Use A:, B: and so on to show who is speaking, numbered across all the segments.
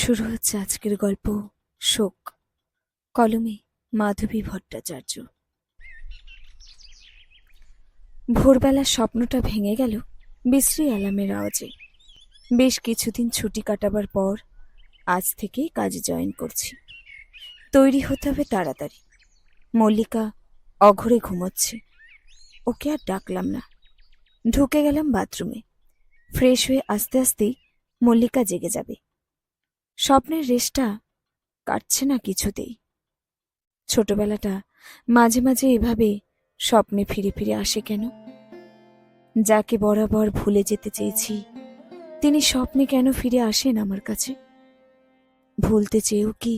A: শুরু হচ্ছে আজকের গল্প শোক। কলমে, মাধবী ভট্টাচার্য। ভোরবেলা স্বপ্নটা ভেঙে গেল বিশ্রী অ্যালার্মের আওয়াজে। বেশ কিছুদিন ছুটি কাটাবার পর আজ থেকেই কাজে জয়েন করছি। তৈরি হতে হবে তাড়াতাড়ি। মল্লিকা অঘরে ঘুমোচ্ছে। ওকে আর ডাকলাম না। ঢুকে গেলাম বাথরুমে। ফ্রেশ হয়ে আস্তে আস্তেই মল্লিকা জেগে যাবে। স্বপ্নের রেশটা কাটছে না কিছুতেই। ছোটবেলাটা মাঝে মাঝে এভাবে স্বপ্নে ফিরে ফিরে আসে কেন? যাকে বরাবর ভুলে যেতে চেয়েছি, তিনি স্বপ্নে কেন ফিরে আসেন আমার কাছে? ভুলতে চেয়েও কি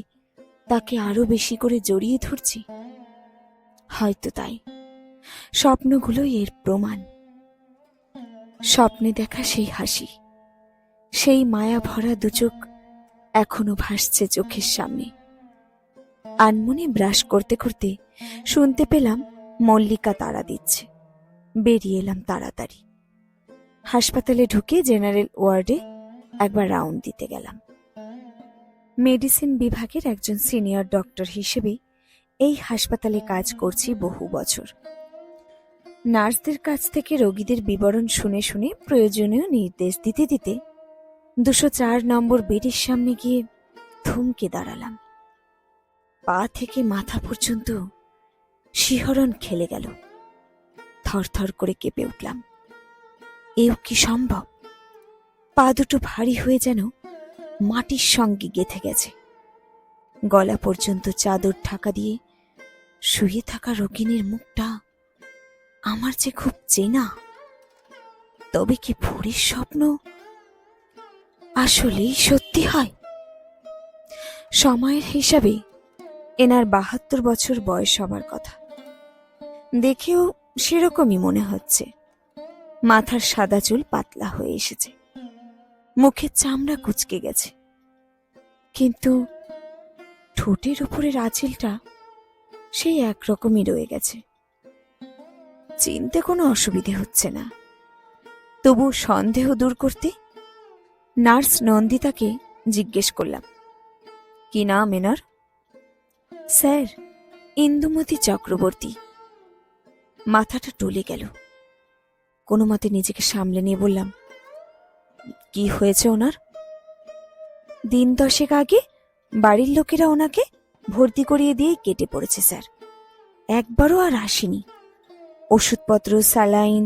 A: তাকে আরও বেশি করে জড়িয়ে ধরছি? হয়তো তাই। স্বপ্নগুলোই এর প্রমাণ। স্বপ্নে দেখা সেই হাসি, সেই মায়া ভরা দুচোখ এখনও ভাসছে চোখের সামনে। আনমনে ব্রাশ করতে করতে শুনতে পেলাম মল্লিকা তাড়া দিচ্ছে। বেরিয়ে এলাম তাড়াতাড়ি। হাসপাতালে ঢুকে জেনারেল ওয়ার্ডে একবার রাউন্ড দিতে গেলাম। মেডিসিন বিভাগের একজন সিনিয়র ডক্টর হিসেবে এই হাসপাতালে কাজ করছি বহু বছর। নার্সদের কাছ থেকে রোগীদের বিবরণ শুনে শুনে প্রয়োজনীয় নির্দেশ দিতে দিতে দুশো চার নম্বর বেডের সামনে গিয়ে থমকে দাঁড়ালাম। পা থেকে মাথা পর্যন্ত শিহরণ খেলে গেল। থরথর করে কেঁপে উঠলাম। এও কি সম্ভব? পা দুটো ভারী হয়ে যেন মাটির সঙ্গে গেথে গেছে। গলা পর্যন্ত চাদর ঢাকা দিয়ে শুয়ে থাকা রোগিনীর মুখটা আমার যে খুব চেনা। তবে কি ভোরের স্বপ্ন আসলেই সত্যি হয়? সময়ের হিসাবে এনার বাহাত্তর বছর বয়স হবার কথা। দেখেও সেরকমই মনে হচ্ছে। মাথার সাদা চুল পাতলা হয়ে এসেছে। মুখের চামড়া কুচকে গেছে। কিন্তু ঠোঁটের উপরের আঁচিলটা সেই একরকমই রয়ে গেছে। চিনতে কোনো অসুবিধে হচ্ছে না। তবু সন্দেহ দূর করতে নার্স নন্দিতাকে জিজ্ঞেস করলাম, কি নাম এনার? স্যার, ইন্দুমতি চক্রবর্তী। মাথাটা টলে গেল। কোনো মতে নিজেকে সামলে নিয়ে বললাম, কি হয়েছে ওনার? দিন দশেক আগে বাড়ির লোকেরা ওনাকে ভর্তি করিয়ে দিয়ে কেটে পড়েছে, স্যার। একবারও আর আসেনি। ওষুধপত্র, স্যালাইন,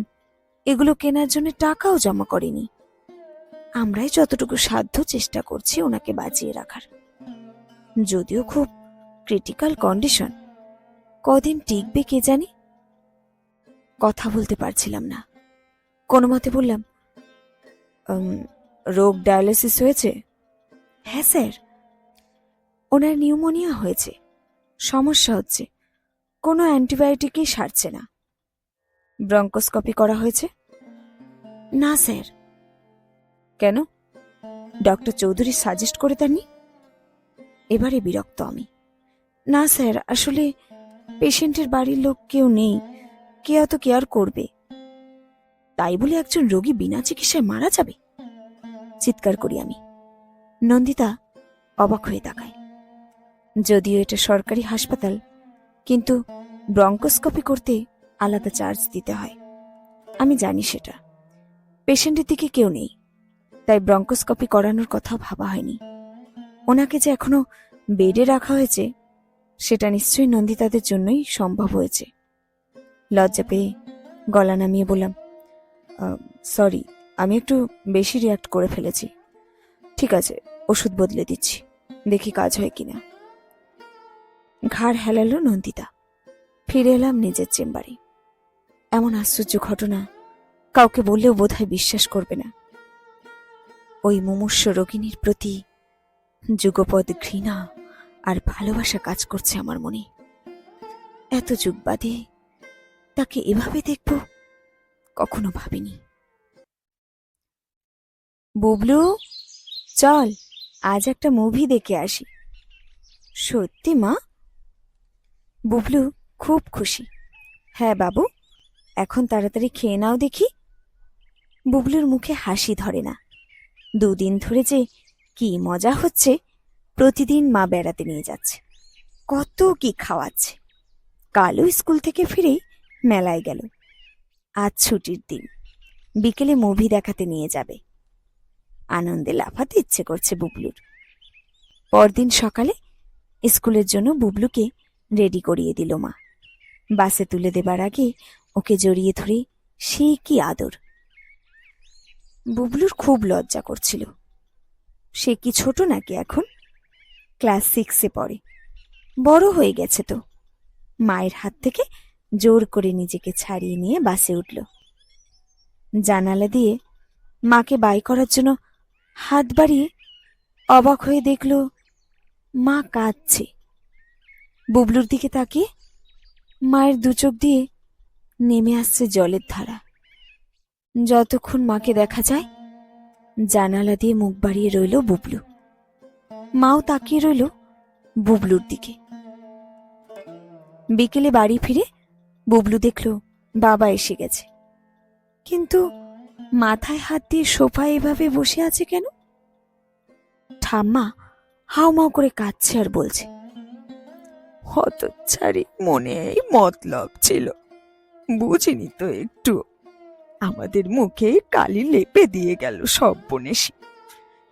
A: এগুলো কেনার জন্য টাকাও জমা করেনি। আমরাই যতটুকু সাধ্য চেষ্টা করছি ওনাকে বাঁচিয়ে রাখার। যদিও খুব ক্রিটিক্যাল কন্ডিশন কদিন টিকবে কে জানি? কথা বলতে পারছিলাম না। কোনো মতে বললাম রোগ ডায়ালিসিস হয়েছে? হ্যাঁ স্যার। ওনার নিউমোনিয়া হয়েছে। সমস্যা হচ্ছে। কোনো অ্যান্টিবায়োটিকই সারছে না। ব্রঙ্কোস্কপি করা হয়েছে? না, স্যার। কেন? ডক্টর চৌধুরী সাজেস্ট করে দেননি? এবারে বিরক্ত আমি। না, স্যার, আসলে পেশেন্টের বাড়ির লোক কেউ নেই। কে অত কেয়ার করবে? তাই বলে একজন রোগী বিনা চিকিৎসায় মারা যাবে? চিৎকার করি আমি। নন্দিতা অবাক হয়ে তাকায়। যদিও এটা সরকারি হাসপাতাল, কিন্তু ব্রঙ্কোস্কপি করতে আলাদা চার্জ দিতে হয়। আমি জানি সেটা। পেশেন্টের দিকে কেউ নেই। তাই ব্রঙ্কোস্কপি করানোর কথা ভাবা হয়নি। ওনাকে যে এখনও বেডে রাখা হয়েছে, সেটা নিশ্চয়ই নন্দিতাদের জন্যই সম্ভব হয়েছে। লজ্জা পেয়ে গলা নামিয়ে বললাম সরি, আমি একটু বেশি রিয়াক্ট করে ফেলেছি। ঠিক আছে, ওষুধ বদলে দিচ্ছি, দেখি কাজ হয় কিনা। ঘাড় হেলালো নন্দিতা, ফিরে এলাম নিজের চেম্বারে। এমন আশ্চর্য ঘটনা কাউকে বললেও বোধহয় বিশ্বাস করবে না। ওই মুমূর্ষ রোগিনীর প্রতি যুগপদ ঘৃণা আর ভালোবাসা কাজ করছে আমার মনে। এত যুগ বাদে তাকে এভাবে দেখব, কখনো ভাবিনি। বুবলু, চল, আজ একটা মুভি দেখে আসি। সত্যি, মা? বুবলু, খুব খুশি। হ্যাঁ বাবু, এখন তাড়াতাড়ি খেয়ে নাও দেখি। বুবলুর মুখে হাসি ধরে না। দুদিন ধরে যে কি মজা হচ্ছে, প্রতিদিন মা বেড়াতে নিয়ে যাচ্ছে। কত কি খাওয়াচ্ছে। কালও স্কুল থেকে ফিরে মেলায় গেল। আজ ছুটির দিন। বিকেলে মুভি দেখাতে নিয়ে যাবে। আনন্দে লাফাতে ইচ্ছে করছে বুবলুর। পরদিন সকালে স্কুলের জন্য বুবলুকে রেডি করিয়ে দিল মা। বাসে তুলে দেবার আগে ওকে জড়িয়ে ধরে, সে কি আদর? বুবলুর খুব লজ্জা করছিল। সে কি ছোট নাকি এখন? ক্লাস সিক্সে পড়ে। বড় হয়ে গেছে তো। মায়ের হাত থেকে জোর করে নিজেকে ছাড়িয়ে নিয়ে বাসে উঠল। জানালা দিয়ে মাকে বাই করার জন্য হাত বাড়িয়ে অবাক হয়ে দেখল, মা কাঁদছে। বুবলুর দিকে তাকিয়ে মায়ের দু চোখ দিয়ে নেমে আসছে জলের ধারা। যতক্ষণ মাকে দেখা যায়, জানালা দিয়ে মুখ বাড়িয়ে রইল বুবলু। মাও তাকিয়ে রইল বুবলুর দিকে। বিকেলে বাড়ি ফিরে বুবলু দেখল বাবা এসে গেছে। কিন্তু মাথায় হাত দিয়ে সোফায় এভাবে বসে আছে কেন? ঠাম্মা হাউমাউ করে কাঁদছে আর বলছে,
B: হতচ্ছাড়ি মনে মতলব ছিল। বুঝিনি তো একটু। আমাদের মুখে কালি লেপে দিয়ে গেল সব বনেশি।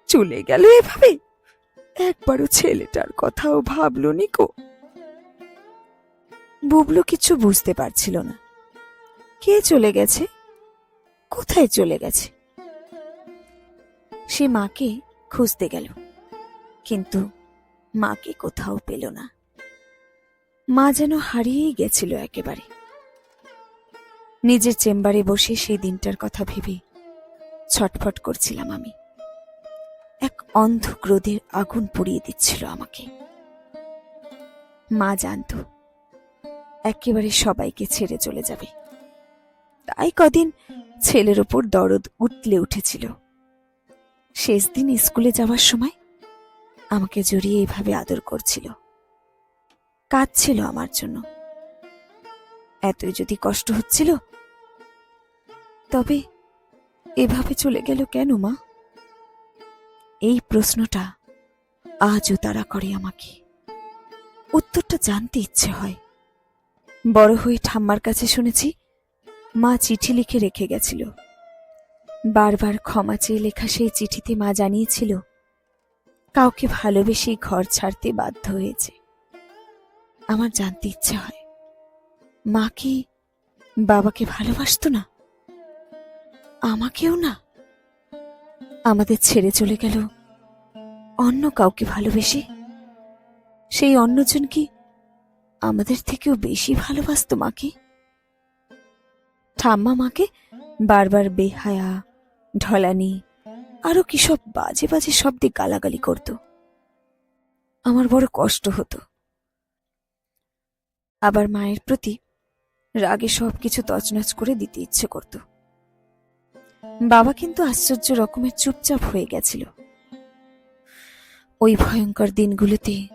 B: চলে গেল এভাবে। একবারও ছেলেটার কথাও ভাবলো নিকো
A: বুবলু কিছু বুঝতে পারছিল না। কে চলে গেছে? কোথায় চলে গেছে? সে মাকে খুঁজতে গেল, কিন্তু মাকে কোথাও পেল না। মা যেন হারিয়েই গেছিল একেবারে। নিজের চেম্বারে বসে সেই দিনটার কথা ভেবে ছটফট করছিলাম আমি। এক অন্ধ ক্রোধের আগুন পুড়িয়ে দিচ্ছিল আমাকে। মা জানতো, একেবারে সবাইকে ছেড়ে চলে যাবে। তাই কদিন ছেলের ওপর দরদ উঠলে উঠেছিল। শেষ দিন স্কুলে যাওয়ার সময় আমাকে জড়িয়ে এভাবে আদর করছিল। কাঁদছিল আমার জন্য। এতই যদি কষ্ট হচ্ছিল তবে এভাবে চলে গেল কেন, মা? এই প্রশ্নটা আজও তারা করে আমাকে। উত্তরটা জানতে ইচ্ছে হয়। বড় হয়ে ঠাম্মার কাছে শুনেছি মা চিঠি লিখে রেখে গেছিল। বারবার ক্ষমা চেয়ে লেখা সেই চিঠিতে মা জানিয়েছিল, কাউকে ভালোবেসেই ঘর ছাড়তে বাধ্য হয়েছে। আমার জানতে ইচ্ছে হয়, মা কি বাবাকে ভালোবাসতো না? আমাকেও না। আমাদের ছেড়ে চলে গেল। অন্য কাউকে ভালোবেসে। সেই অন্যজন কি আমাদের থেকেও বেশি ভালোবাসতো মাকে? ঠাম্মা মাকে বারবার বেহায়া, ঢলানি, আরও কি সব বাজে বাজে শব্দে গালাগালি করত। আমার বড় কষ্ট হতো। আবার মায়ের প্রতি রাগে সব কিছু তছনছ করে দিতে ইচ্ছে করত। বাবা কিন্তু আশ্চর্য রকমের চুপচাপ হয়ে গেছিল। ওই ভয়ঙ্কর দিনগুলোতে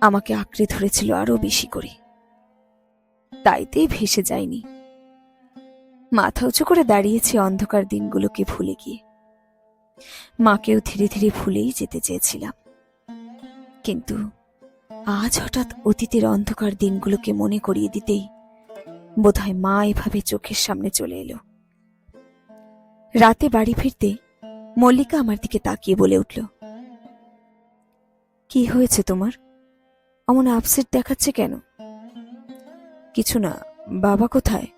A: আমাকে আঁকড়ে ধরেছিল আরও বেশি করে। তাইতেই ভেসে যায়নি। মাথা উঁচু করে দাঁড়িয়েছে অন্ধকার দিনগুলোকে ভুলে গিয়ে। মাকেও ধীরে ধীরে ভুলেই যেতে চেয়েছিলাম। কিন্তু আজ হঠাৎ অতীতের অন্ধকার দিনগুলোকে মনে করিয়ে দিতেই বোধহয় মা এভাবে চোখের সামনে চলে এলো। রাতে বাড়ি ফিরতে মল্লিকা আমার দিকে তাকিয়ে বলে উঠল, কি হয়েছে তোমার? অমন আপসেট দেখাচ্ছে কেন? কিছু না, বাবা কোথায়?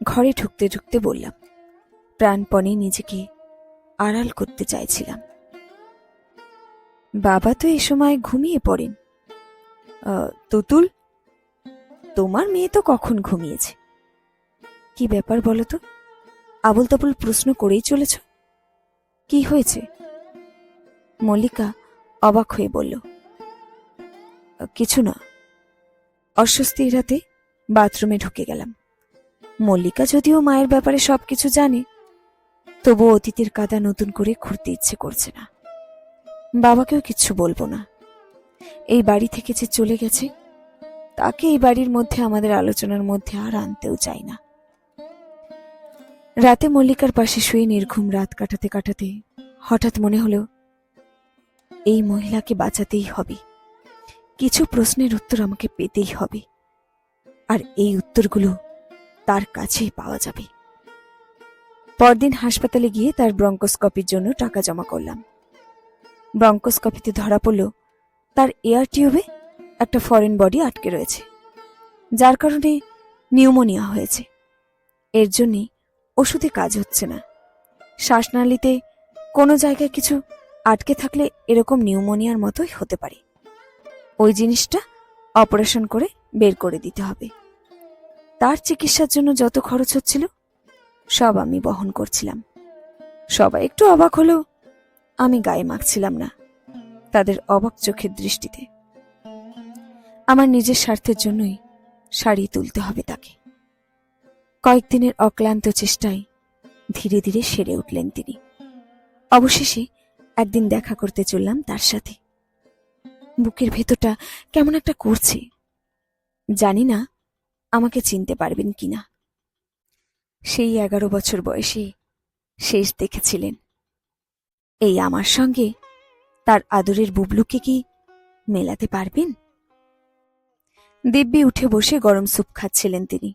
A: ঘরে ঢুকতে ঢুকতে বললাম, প্রাণপণে নিজেকে আড়াল করতে চাইছিলাম। বাবা তো এ সময় ঘুমিয়ে পড়েন। তুতুল, তোমার মেয়ে তো কখন ঘুমিয়েছে? কি ব্যাপার বলো তো? আবল তাবল প্রশ্ন করেই চলেছ? কি হয়েছে? মল্লিকা অবাক হয়ে বলল, কিছু না। অস্বস্তি এড়াতে বাথরুমে ঢুকে গেলাম। মল্লিকা যদিও মায়ের ব্যাপারে সব কিছু জানে তবু অতীতের কাদা নতুন করে খুঁড়তে ইচ্ছে করছে না। বাবাকেও কিচ্ছু বলব না। এই বাড়ি থেকে যে চলে গেছে, তাকে এই বাড়ির মধ্যে আমাদের আলোচনার মধ্যে আর আনতেও চাই না। রাতে মল্লিকার পাশে শুয়ে নির্ঘুম রাত কাটাতে কাটাতে হঠাৎ মনে হলো, এই মহিলাকে বাঁচাতেই হবে। কিছু প্রশ্নের উত্তর আমাকে পেতেই হবে। আর এই উত্তরগুলো তার কাছেই পাওয়া যাবে। পরদিন হাসপাতালে গিয়ে তার ব্রঙ্কোস্কপির জন্য টাকা জমা করলাম। ব্রঙ্কোস্কপিতে ধরা পড়ল, তার এয়ার টিউবে একটা ফরেন বডি আটকে রয়েছে, যার কারণে নিউমোনিয়া হয়েছে। এর জন্যে ওষুধে কাজ হচ্ছে না। শ্বাসনালীতে কোনো জায়গায় কিছু আটকে থাকলে এরকম নিউমোনিয়ার মতোই হতে পারে। ওই জিনিসটা অপারেশন করে বের করে দিতে হবে। তার চিকিৎসার জন্য যত খরচ হচ্ছিল, সব আমি বহন করছিলাম। সবাই একটু অবাক হলো আমি গায়ে মাখছিলাম না, তাদের অবাক চোখের দৃষ্টিতে। আমার নিজের স্বার্থের জন্যই শাড়ি তুলতে হবে তাকে। কয়েকদিনের অক্লান্ত চেষ্টায় ধীরে ধীরে সেরে উঠলেন তিনি। অবশেষে একদিন দেখা করতে চললাম তার সাথে। বুকের ভেতরটা কেমন একটা করছে, জানি না আমাকে চিনতে পারবেন কিনা। সেই এগারো বছর বয়সে শেষ দেখেছিলেন। এই আমার সঙ্গে তার আদরের বুবলুকে কি মেলাতে পারবেন? দিব্যি উঠে বসে গরম স্যুপ খাচ্ছিলেন তিনি।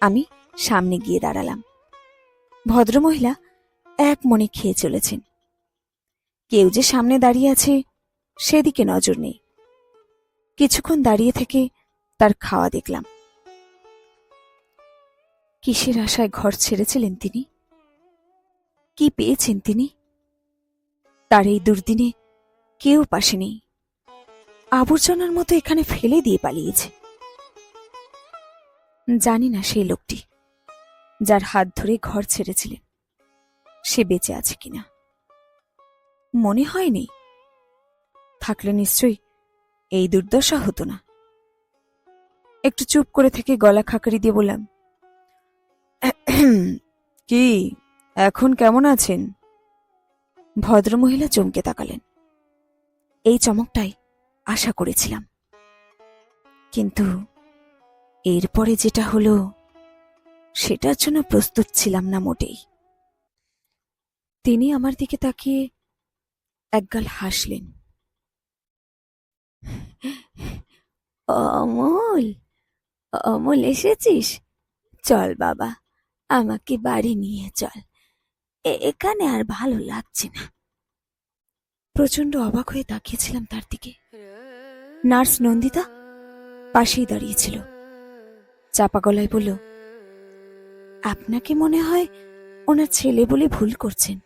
A: আমি সামনে গিয়ে দাঁড়ালাম। ভদ্রমহিলা এক মনে খেয়ে চলেছেন। কেউ যে সামনে দাঁড়িয়ে আছে, সেদিকে নজর নেই। কিছুক্ষণ দাঁড়িয়ে থেকে তার খাওয়া দেখলাম। কিসের আশায় ঘর ছেড়েছিলেন তিনি? কি পেয়েছেন তিনি? তার এই দুর্দিনে কেউ পাশে নেই। আবর্জনার মতো এখানে ফেলে দিয়ে পালিয়েছে। জানি না সেই লোকটি, যার হাত ধরে ঘর ছেড়েছিলেন। সে বেঁচে আছে কিনা? মনে হয়নি। থাকলে নিশ্চয়ই এই দুর্দশা হতো না। একটু চুপ করে থেকে গলা খাকারি দিয়ে বললাম, কি, এখন কেমন আছেন? ভদ্রমহিলা চমকে তাকালেন। এই চমকটাই আশা করেছিলাম। কিন্তু এরপরে যেটা হলো, সেটার জন্য প্রস্তুত ছিলাম না মোটেই। তিনি আমার দিকে তাকিয়ে একগাল হাসলেন। অমল অমল এসেছিস? চল বাবা, আমাকে বাড়ি নিয়ে চল। এখানে আর ভালো লাগছে না। প্রচণ্ড অবাক হয়ে তাকিয়েছিলাম তার দিকে। নার্স নন্দিতা পাশেই দাঁড়িয়েছিল চাপা গলায় বলল, আপনাকে মনে হয় ওনার ছেলে বলে ভুল করছেন।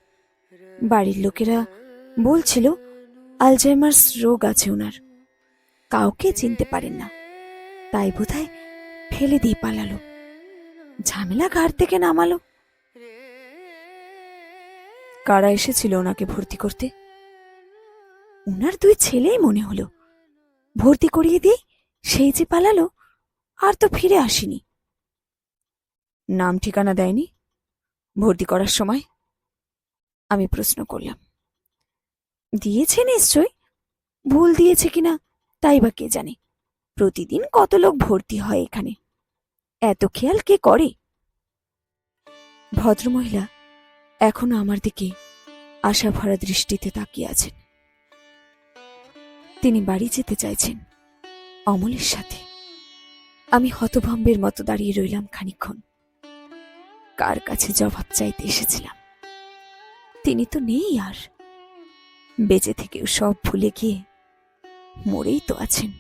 A: বাড়ির লোকেরা বলছিল, আলজাইমার্স রোগ আছে ওনার। কাউকে চিনতে পারেন না। তাই বোধহয় ফেলে দিয়ে পালালো। ঝামেলা ঘাট থেকে নামালো। কারা এসেছিল ওনাকে ভর্তি করতে? ওনার দুই ছেলেই মনে হলো। ভর্তি করিয়ে দিয়ে সেই যে পালালো আর তো ফিরে আসিনি। নাম ঠিকানা দেয়নি? ভর্তি করার সময়? আমি প্রশ্ন করলাম। দিয়েছে নিশ্চয় ভুল দিয়েছে কিনা, তাই বা কে জানে? প্রতিদিন কত লোক ভর্তি হয় এখানে? এত খেয়াল কে করে? ভদ্রমহিলা এখনও আমার দিকে আশা ভরা দৃষ্টিতে তাকিয়ে আছেন। তিনি বাড়ি যেতে চাইছেন অমলের সাথে। আমি হতভম্বের মতো দাঁড়িয়ে রইলাম খানিক্ষণ কার কাছে জবাব চাইতে এসেছিলাম? তিনি তো নেই আর। বেঁচে থেকেও সব ভুলে গিয়ে মরেই তো আছেন।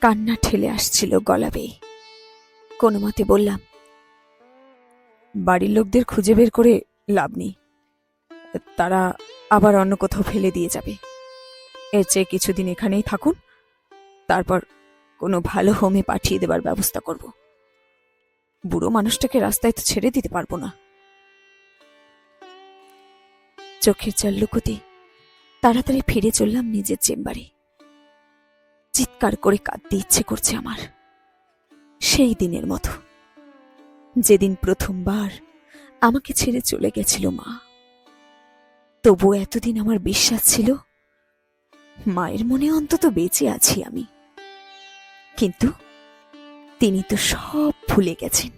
A: কান্না ঠেলে আসছিল গলা বেয়ে। কোনো মতে বললাম, বাড়ির লোকদের খুঁজে বের করে লাভ নেই। তারা আবার অন্য কোথাও ফেলে দিয়ে যাবে। এর চেয়ে কিছুদিন এখানেই থাকুন, তারপর কোনো ভালো হোমে পাঠিয়ে দেবার ব্যবস্থা করব। বুড়ো মানুষটাকে রাস্তায় তো ছেড়ে দিতে পারব না। চোখের জল তাড়াতাড়ি ফিরে চললাম নিজের চেম্বারে। চিৎকার করে কাঁদতে ইচ্ছে করছে আমার। সেই দিনের মতো। যেদিন প্রথমবার আমাকে ছেড়ে চলে গেছিল মা। তবু এতদিন আমার বিশ্বাস ছিল, মায়ের মনে অন্তত বেঁচে আছি আমি। কিন্তু তিনি তো সব ভুলে গেছেন।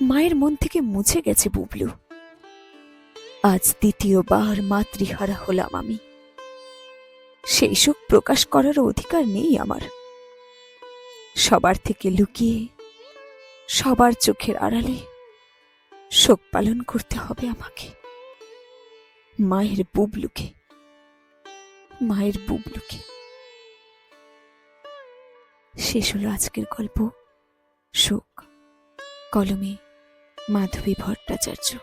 A: মায়ের মন থেকে মুছে গেছে বুবলু। আজ দ্বিতীয়বার মাতৃহারা হলাম আমি। সেই সুখ প্রকাশ করার অধিকার নেই আমার। সবার থেকে লুকিয়ে, সবার চোখের আড়ালে শোক পালন করতে হবে আমাকে। মায়ের বুবলুকে মায়ের বুবলুকে। শেষ হলো আজকের গল্প। শোক, কলমে মাধবী ভট্টাচার্য।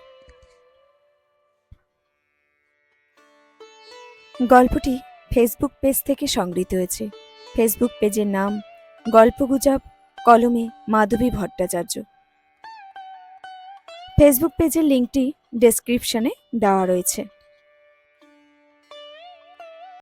A: গল্পটি ফেসবুক পেজ থেকে সংগৃহীত হয়েছে। ফেসবুক পেজের নাম গল্পগুজব, কলমে মাধবী ভট্টাচার্য। ফেসবুক পেজের লিঙ্কটি ডেসক্রিপশনে দেওয়া রয়েছে।